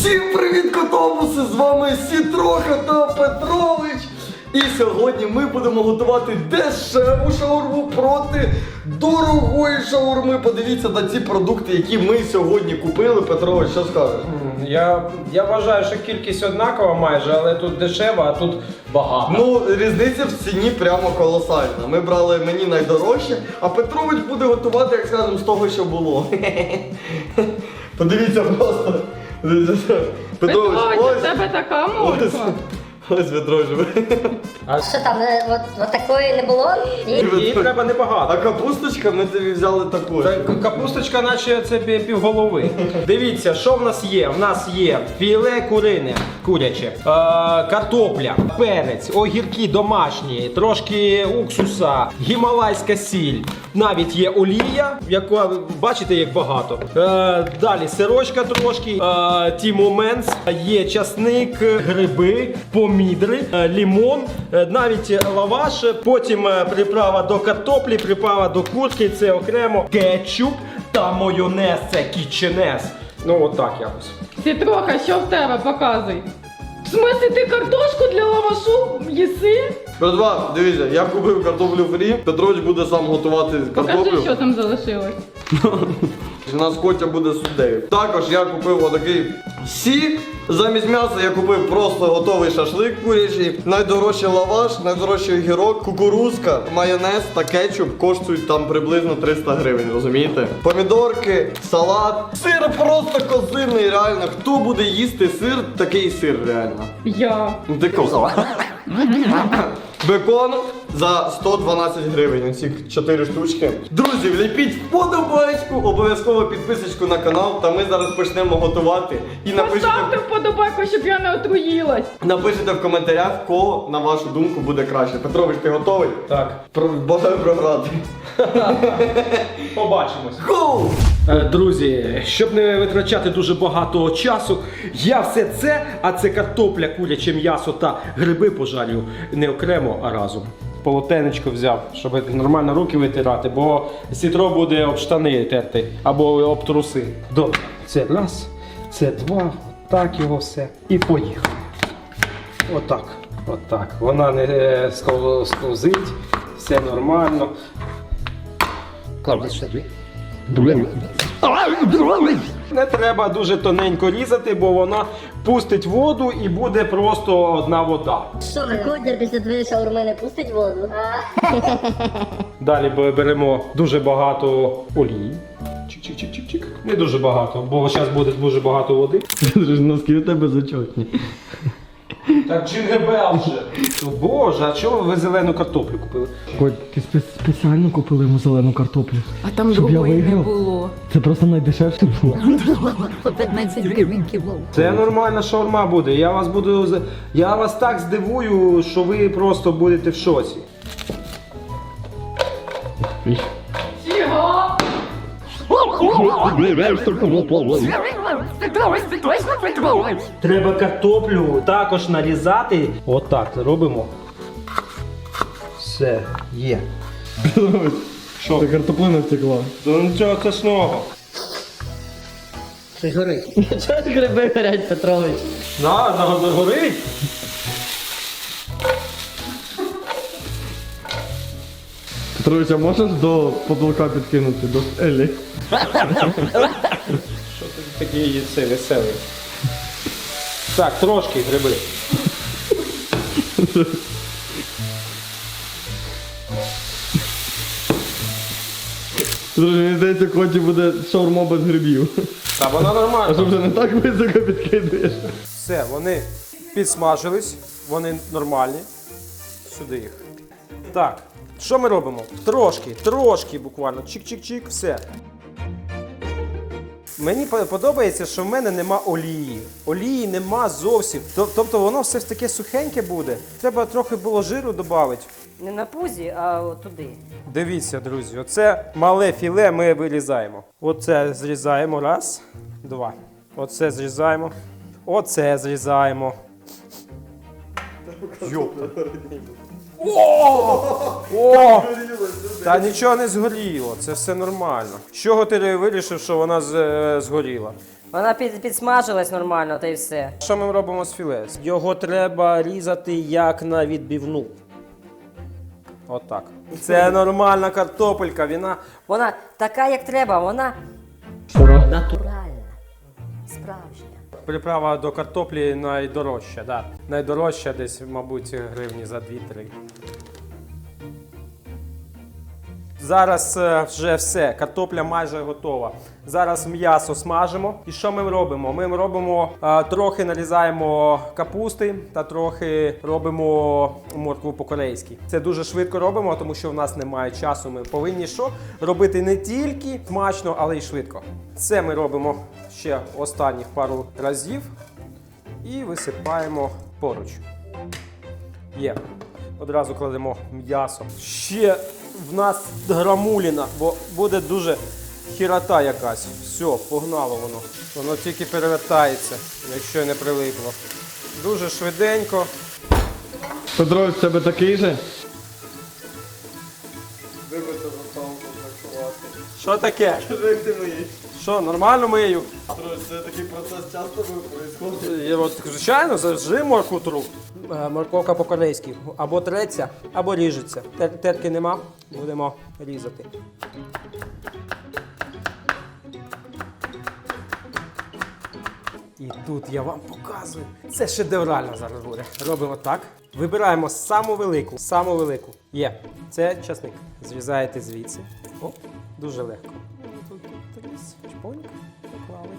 Всім привіт, котобуси! З вами Сітроха та Петрович. І сьогодні ми будемо готувати дешеву шаурму проти дорогої шаурми. Подивіться на ці продукти, які ми сьогодні купили. Петрович, що скажеш? Я, я вважаю, що кількість однакова майже, але тут дешево, а тут багато. Ну, різниця в ціні прямо колосальна. Ми брали мені найдорожче, а Петрович буде готувати, як скажемо, з того, що було. Подивіться просто. Петрович, Петрович, у ось. тебе така Ось, морква. Ось Петрович. а Що там, е, от, от такої не було? Ні? її треба небагато. А капусточка ми тобі взяли таку. Та к- Капусточка, наче це пі- півголови. Дивіться, що в нас є? В нас є філе курине, куряче, е, картопля, перець, огірки домашні, трошки уксуса, гімалайська сіль. Навіть є олія, яка бачите, як багато. Е, далі сирочка трошки, е, тімоменс, є часник, гриби, помідри, е, лімон, е, навіть лаваш, потім е, приправа до картоплі, приправа до курки, це окремо, кетчуп та майонез, це кіченес. Ну, отак якось. Сітроха, що в тебе? Показуй. В смислі, ти картошку для лавашу їси? Братва, дивіться, я купив картоплю фрі, Петрович буде сам готувати Покажи, що там залишилось. У нас Котя буде суддею. Також я купив отакий сік. Замість м'яса я купив просто готовий шашлик курячий, найдорожчий лаваш, найдорожчий огірок, кукурузка, майонез та кетчуп коштують там приблизно 300 гривень, розумієте? Помідорки, салат. Сир просто козирний, реально. Хто буде їсти сир, такий сир, реально. Я. Ну, ти коза. Бекон за 112 гривень. Оці 4 штучки. Друзі, вліпіть вподобайку, обов'язково підписочку на канал, та ми зараз почнемо готувати. І напишіть. Поставте вподобайку, щоб я не отруїлась. Напишіть в коментарях, кого, на вашу думку, буде краще. Петрович, ти готовий? Так, Про- Бажаю програти. побачимось. Гоу! Е, Друзі, щоб не витрачати дуже багато часу, я все це, а це картопля, куряче м'ясо та гриби пожарю не окремо, а разом. Полотенечко взяв, щоб нормально руки витирати, бо сітро буде об штани терти або об труси. Добре, це раз, це два, так його все. І поїхали. Отак. Отак. Вона не е, сковзить, все нормально. Не треба дуже тоненько різати, бо вона пустить воду і буде просто одна вода. Що, Кодя після твоєї шаурми не пустить воду? Далі беремо дуже багато олії. Чик-чик-чик-чик-чик. Не дуже багато, бо зараз буде дуже багато води. Носки у тебе зачетні. Так джингебел вже. Боже, а чого ви зелену картоплю купили? Ти спе- спеціально купили йому зелену картоплю. А там Щоб я другої не виграв? було. Це просто найдешевше було. Це нормальна шаурма буде. Я вас буду з- я вас так здивую, що ви просто будете в шоці. Треба картоплю також нарізати. Отак робимо. Все, є. Що? Та картоплина втекла. Ну нічого страшного. Щось горить. Чого ж гриби горять, Петрович? На, на, горить. Петрович, а можеш до потолка підкинути до Елі? Що ти такий це веселий? Так, трошки гриби. Друзі, мені здається, Коті буде шаурма без грибів. Та вона А що нормальна. вже не так високо підкидуєш? Все, вони підсмажились, вони нормальні. Сюди їх. Так, що ми робимо? Трошки, трошки буквально. Чик-чик-чик, все. Мені подобається, що в мене нема олії. Олії нема зовсім. Тобто воно все ж таке сухеньке буде. Треба трохи було жиру додати. Не на пузі, а от туди. Дивіться, друзі, оце мале філе ми вирізаємо. Оце зрізаємо. Раз, два. Оце зрізаємо. Оце зрізаємо. Йопта. О! О! Та нічого не згоріло, це все нормально. З чого ти вирішив, що вона з- е, згоріла? Вона під, підсмажилась нормально, та й все. Що ми робимо з філе? Його треба різати як на відбивну. Отак. Це нормальна картопелька, вона. Вона така, як треба, вона натуральна. Приправа до картоплі найдорожча, да. Найдорожча десь, мабуть, гривні за 2-3. Зараз е, вже все, картопля майже готова. Зараз м'ясо смажимо. І що ми робимо? Ми робимо е, трохи нарізаємо капусти та трохи робимо моркву по-корейськи. Це дуже швидко робимо, тому що в нас немає часу. Ми повинні що робити не тільки смачно, але й швидко. Це ми робимо ще останніх пару разів і висипаємо поруч. Є. Одразу кладемо м'ясо. Ще в нас грамуліна, бо буде дуже хірота якась. Все, погнало воно. Воно тільки перевертається, якщо не прилипло. Дуже швиденько. Петрович, в тебе такий же? Що таке? Як ти миєш? Що, нормально мию? Це такий процес часто відбувається? Я от, звичайно, завжди моркву тру. Е, Морковка по-корейськи. Або треться, або ріжеться. Тер- терки нема, будемо різати. І тут я вам показую. Це шедеврально зараз буде. Робимо так. Вибираємо саму велику. Саму велику. Є. Це часник. Зрізаєте звідси. О, дуже легко. Чпоньк. Поклали.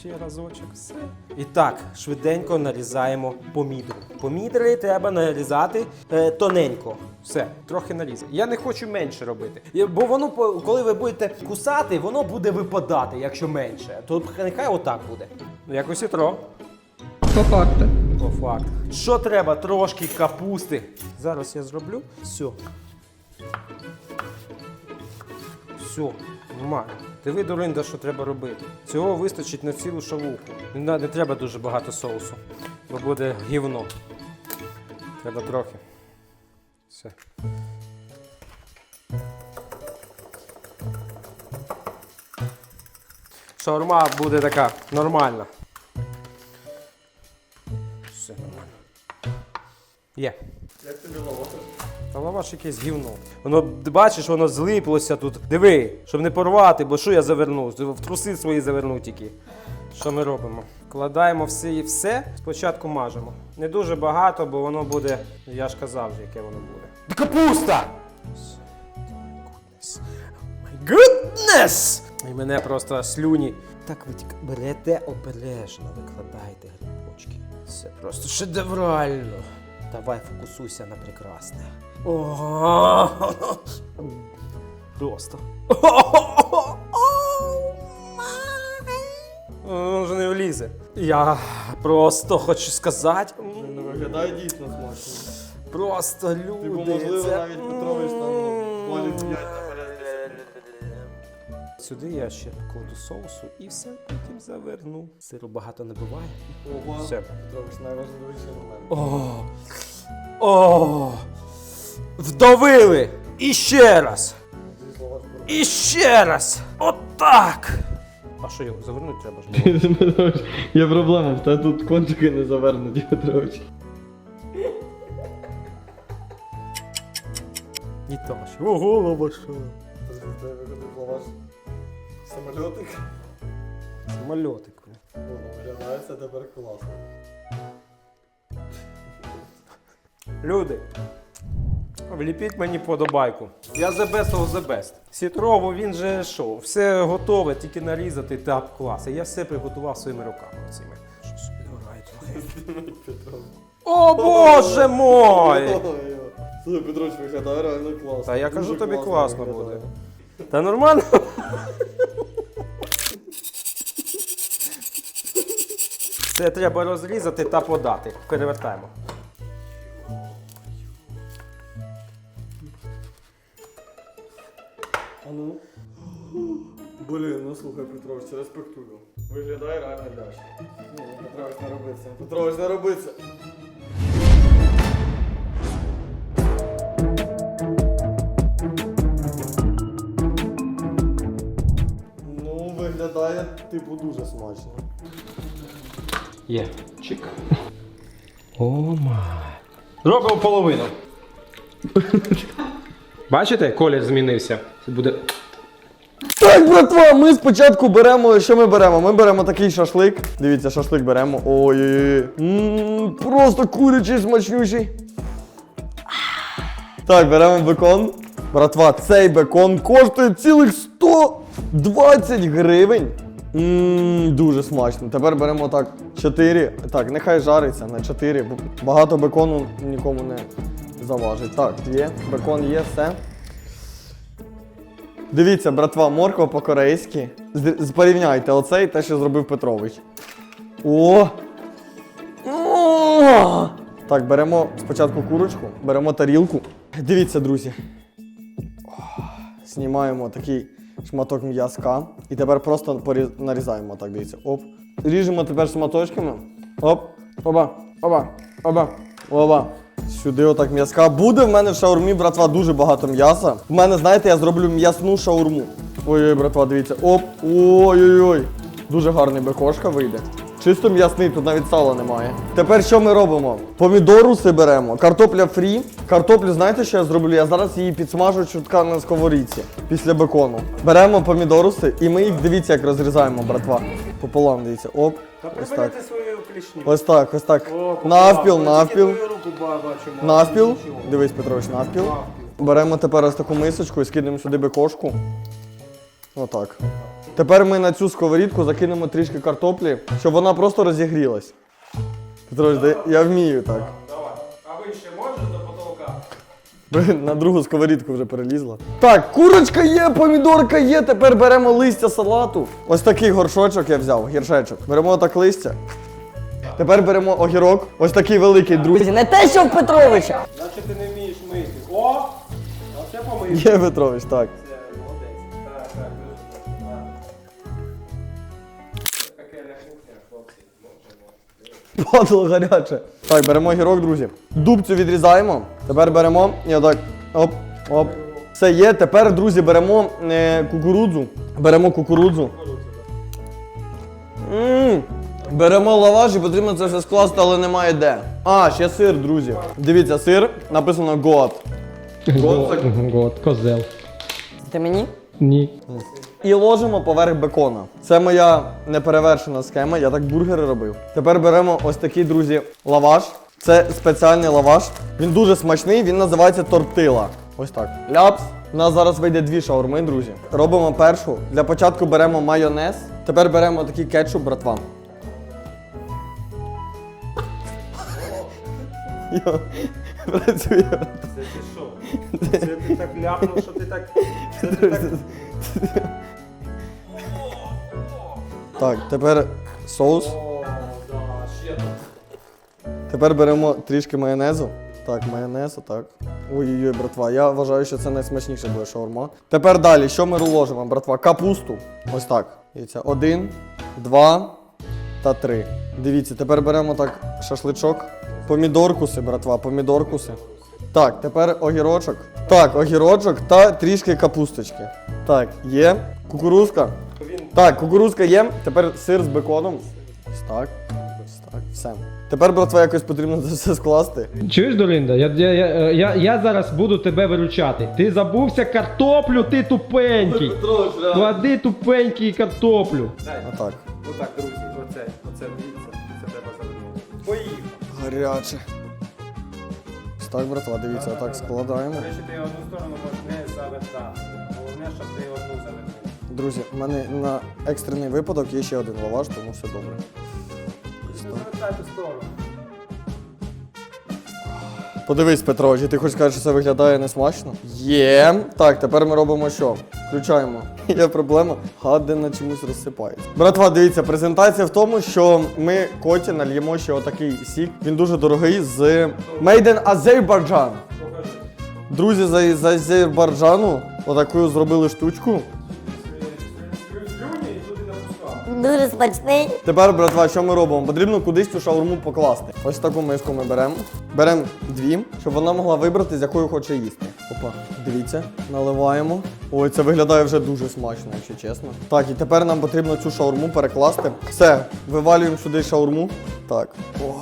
Ще разочок, все. І так, швиденько нарізаємо помідори. Помідори треба нарізати е, тоненько. Все, трохи нарізати. Я не хочу менше робити. Бо воно, коли ви будете кусати, воно буде випадати, якщо менше. То нехай отак буде. Ну, якось і тро. По факту. По факту. Що треба? Трошки капусти. Зараз я зроблю. Все. Все, нормально. Диви, Доринда, що треба робити. Цього вистачить на цілу шавуху. Не, не треба дуже багато соусу, бо буде гівно. Треба трохи. Все. Шаурма буде така нормальна. Все нормально. Є. Як тобі лаваш? Та лаваш якесь гівно. Воно, бачиш, воно злиплося тут. Диви, щоб не порвати, бо що я заверну? В труси свої заверну тільки. Що ми робимо? Кладаємо все і все, спочатку мажемо. Не дуже багато, бо воно буде, я ж казав, яке воно буде. Капуста! Goodness! І мене просто слюні. Так ви тільки берете обережно, викладаєте грибочки. Це просто шедеврально. Давай фокусуйся на прекрасне. Просто. Він вже не влізе. Я просто хочу сказати. Не виглядає дійсно смачно. Просто люди. Типу, можливо, навіть Петрович там волі п'ять Сюди я ще покладу соусу і все потім заверну. Сиру багато не буває. Ого. Все. Петрович, найважливіший момент. О, о, вдавили! І ще раз! І ще раз! Отак! А що його завернути треба ж було? Є проблема, в тебе тут кончики не завернуті, Петрович. І то ж. Ого, лаваша. Це виходить лаваш. Самольотик. Самольотик. Ну, виглядає це тепер класно. Люди, вліпіть мені подобайку. Я the best of the best. Сітрово, він же що, все готове, тільки нарізати та клас. Я все приготував своїми руками оціми. Що собі грає трохи. О боже мой! Слухай, Петрович, виглядає реально класно. Та я кажу тобі класно буде. Та нормально? Це треба розрізати та подати. Перевертаємо. А ну. Блін, ну слухай, Петрович, респектую. Виглядає реально ляш. Ні, ні, Петрович, не роби це. Петрович, не роби це. Ну, виглядає типу, дуже смачно. Є. Чик. О май. Робимо половину. Бачите, колір змінився. Це буде. Так, братва, ми спочатку беремо. Що ми беремо? Ми беремо такий шашлик. Дивіться, шашлик беремо. Ой-ой-ой. Просто курячий смачнючий. Так, беремо бекон. Братва, цей бекон коштує цілих 120 гривень. Ммм, дуже смачно. Тепер беремо так 4. Так, нехай жариться на 4, бо багато бекону нікому не заважить. Так, є, бекон є, все. Дивіться, братва, морква по-корейськи. Порівняйте оце і те, що зробив Петрович. О! О! Так, беремо спочатку курочку, беремо тарілку. Дивіться, друзі. О, Знімаємо такий шматок м'язка. І тепер просто поріз- нарізаємо так, дивіться. Оп. Ріжемо тепер шматочками. Оп. Оба. Оба. Оба. Оба. Сюди отак м'язка. Буде в мене в шаурмі, братва, дуже багато м'яса. В мене, знаєте, я зроблю м'ясну шаурму. Ой-ой, братва, дивіться. Оп. Ой-ой-ой. Дуже гарний бекошка вийде. Чисто м'ясний, тут навіть сала немає. Тепер що ми робимо? Помідоруси беремо, картопля фрі. Картоплю, знаєте, що я зроблю? Я зараз її підсмажу чутка на сковорідці після бекону. Беремо помідоруси і ми їх дивіться, як розрізаємо, братва. Пополам, дивіться. Оп. Ось так. свою клішню. Ось так, ось так. Навпіл, навпіл. Навпіл. Дивись, Петрович, навпіл. Беремо тепер ось таку мисочку і скинемо сюди бекошку. Отак. Тепер ми на цю сковорідку закинемо трішки картоплі, щоб вона просто розігрілась. Петрович, де- я вмію так. Давай. А ви ще можете до потолка? Блин, На другу сковорідку вже перелізла. Так, курочка є, помідорка є. Тепер беремо листя салату. Ось такий горшочок я взяв, гіршечок. Беремо отак листя. Тепер беремо огірок. Ось такий великий, друзі. Не те, що в Петровича. Значить ти не вмієш мити. О! Оце помив. Є Петрович, так. Падало гаряче. Так, беремо огірок, друзі. Дубцю відрізаємо. Тепер беремо і отак. Оп, оп. Все є. Тепер, друзі, беремо е, кукурудзу. Беремо кукурудзу. М, Беремо лаваш і потрібно це все скласти, але немає де. А, ще сир, друзі. Дивіться, сир написано Goat. Год, козел. Ти мені? Ні. І ложимо поверх бекона. Це моя неперевершена схема, я так бургери робив. Тепер беремо ось такий, друзі, лаваш. Це спеціальний лаваш. Він дуже смачний, він називається тортила. Ось так. Ляпс. У нас зараз вийде дві шаурми, друзі. Робимо першу. Для початку беремо майонез. Тепер беремо такий кетчуп, братва. Йо, Працює. Це ти що? Це ти так ляпнув, що ти так. Це ти так. Так, тепер соус. Тепер беремо трішки майонезу. Так, майонез, отак. Ой-ой-ой, братва, я вважаю, що це найсмачніше буде шаурма. Тепер далі, що ми ложимо, братва? Капусту. Ось так. Дивіться, один, два та три. Дивіться, тепер беремо так шашличок. Помідоркуси, братва, помідоркуси. Так, тепер огірочок. Так, огірочок та трішки капусточки. Так, є. Кукурузка. Так, кукурузка є. Тепер сир з беконом. Ось так. Ось так. Все. Тепер, братва, якось потрібно це все скласти. Чуєш, Долінда? Я, я, я, я, я зараз буду тебе виручати. Ти забувся картоплю, ти тупенький. Клади тупенький картоплю. Отак. Отак, друзі, оце, оце дивіться, це треба завернути. Поїхав. Гаряче. Ось так, братва, дивіться, отак складаємо. До речі, ти одну сторону можеш не завертати. Головне, щоб ти одну завернув. Друзі, у мене на екстрений випадок є ще один лаваш, тому все добре. Подивись, Петрович, ти хочеш сказати, що це виглядає несмачно? Є. Так, тепер ми робимо що? Включаємо. Є проблема, гадина чомусь розсипається. Братва, дивіться, презентація в тому, що ми коті нальємо ще отакий сік. Він дуже дорогий з Made in Azerbaijan. Друзі з, з Азербайджану отаку зробили штучку. Дуже смачний. Тепер, братва, що ми робимо? Потрібно кудись цю шаурму покласти. Ось таку миску ми беремо. Беремо дві, щоб вона могла вибрати, з якою хоче їсти. Опа, дивіться, наливаємо. Ой, це виглядає вже дуже смачно, якщо чесно. Так, і тепер нам потрібно цю шаурму перекласти. Все, вивалюємо сюди шаурму. Так. О,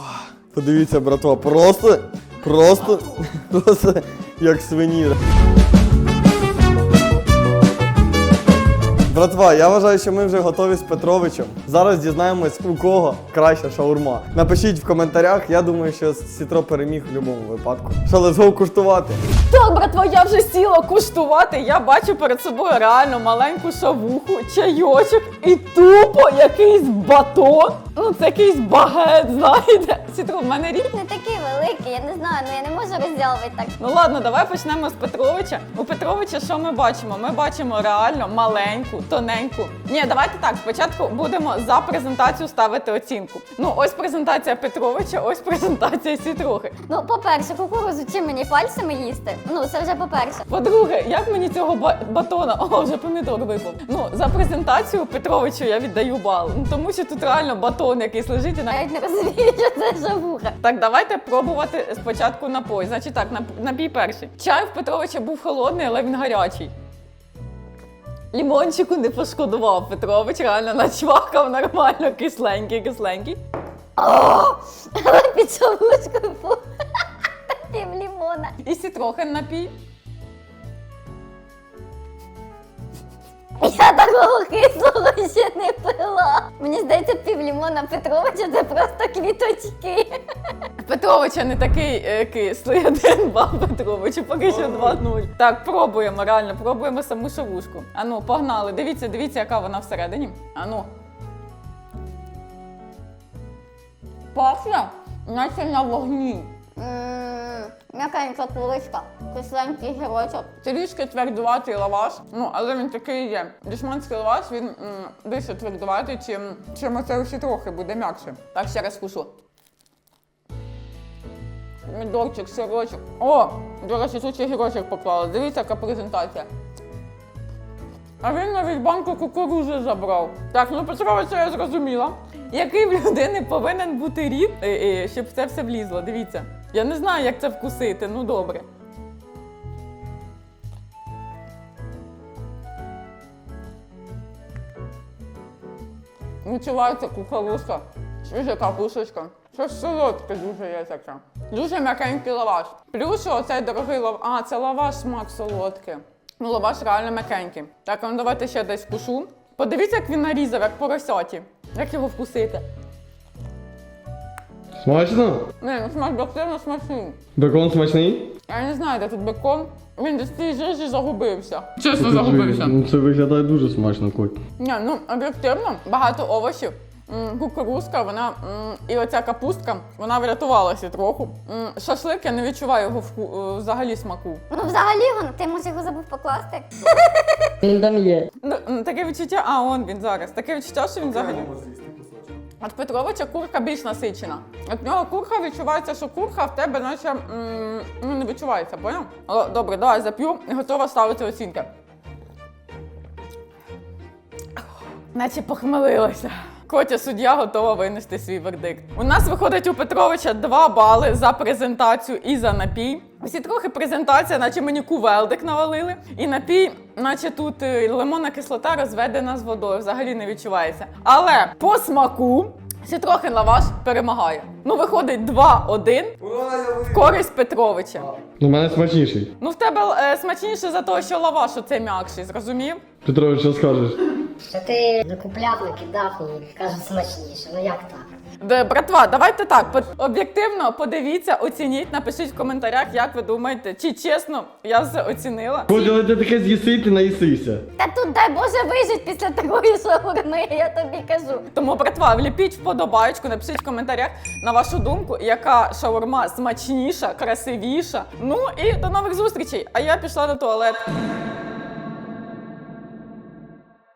подивіться, братва, просто, просто, просто як свині. Братва, я вважаю, що ми вже готові з Петровичем. Зараз дізнаємось, у кого краща шаурма. Напишіть в коментарях, я думаю, що Сітро переміг в будь-якому випадку. Що, let's go куштувати. Так, братва, я вже сіла куштувати. Я бачу перед собою реально маленьку шавуху, чайочок і тупо якийсь батон. Ну, це якийсь багет, знаєте. Сітро, в мене рік. Не такий великий, я не знаю, ну я не можу розділувати так. Ну ладно, давай почнемо з Петровича. У Петровича що ми бачимо? Ми бачимо реально маленьку, тоненьку. Ні, давайте так. Спочатку будемо за презентацію ставити оцінку. Ну, ось презентація Петровича, ось презентація Сітрохи. Ну, по-перше, кукурузу чим мені пальцями їсти? Ну, це вже по-перше. По-друге, як мені цього ба- батона? О, вже помідор випав. Ну, за презентацію Петровичу я віддаю бал. Ну, тому що тут реально батон якийсь лежить і на. Навіть не розумію, що це жавуха. Так, давайте пробувати спочатку напої. Значить так, напій перший. Чай в Петровича був холодний, але він гарячий. Лімончику не пошкодував Петрович, реально начвакав нормально, кисленький, кисленький. Під фу. Пів лімона. І сітрохен напій. Я такого кислого ще не пила. Мені здається, пів лімона Петровича це просто квіточки. Петровича не такий е, кислий, один бал Петровичу, поки що 2-0. Так, пробуємо, реально, пробуємо саму шавушку. Ану, погнали. Дивіться, дивіться, яка вона всередині. Ану. Пахне, наче на вогні. М'якенька курочка, кисленький гірочок. Трішки твердуватий лаваш, ну але він такий є. Дешманський лаваш він м, більше твердуватий, чим, чим оце усі трохи буде м'якше. Так, ще раз кушу. Мідорчик, сирочок. О, до речі, тут ще гірочок поклали. Дивіться, яка презентація. А він навіть банку кукурузи забрав. Так, ну Петровича я зрозуміла. Який в людини повинен бути рід, е, е, щоб це все влізло. Дивіться. Я не знаю, як це вкусити, ну добре. Відчувається кукурузка, свіжа капусточка. Щось солодке дуже є таке. Дуже м'якенький лаваш. Плюс оцей дорогий лаваш. А, це лаваш смак солодкий. Ну, лаваш реально м'якенький. Так, ну давайте ще десь вкушу. Подивіться, як він нарізав, як поросяті. Як його вкусити? Смачно? Не, ну смак бактерно смачний. Бекон смачний? Я не знаю, де тут бекон. Він десь цій жижі загубився. Чесно, Ну це виглядає дуже смачно, Коть. Ні, ну об'єктивно, багато овочів. М, Кукурузка, вона м, і оця капустка, вона врятувалася трохи. М, Шашлик я не відчуваю його вку- е, взагалі смаку. Ну, взагалі, він, ти може його забув покласти? Він там є. Ну, м, таке відчуття, а он він зараз. Таке відчуття, що він взагалі. От Петровича курка більш насичена. От нього курка відчувається, що курка в тебе наче м, ну, не відчувається, поняв? Добре, давай зап'ю і готова ставити оцінки. Наче похмелилася. Котя суддя готова винести свій вердикт. У нас виходить у Петровича 2 бали за презентацію і за напій. Всі трохи презентація, наче мені кувелдик навалили. І напій, наче тут е, лимонна кислота розведена з водою, взагалі не відчувається. Але по смаку Сітрохин лаваш перемагає. Ну, виходить 2-1 в користь Петровича. Ну, в мене смачніший. Ну, в тебе е, смачніше за те, що лаваш оцей м'якший, зрозумів? Петрович, що скажеш? Що ти накупляв, накидав і кажуть смачніше. Ну як так? Де, братва, давайте так. по- Об'єктивно подивіться, оцініть, напишіть в коментарях, як ви думаєте, чи чесно я все оцінила. Але ти таке з'їси, ти наїсися. Та тут дай Боже вижить після такої шаурми, я тобі кажу. Тому, братва, вліпіть вподобайку, напишіть в коментарях на вашу думку, яка шаурма смачніша, красивіша. Ну і до нових зустрічей. А я пішла на туалет.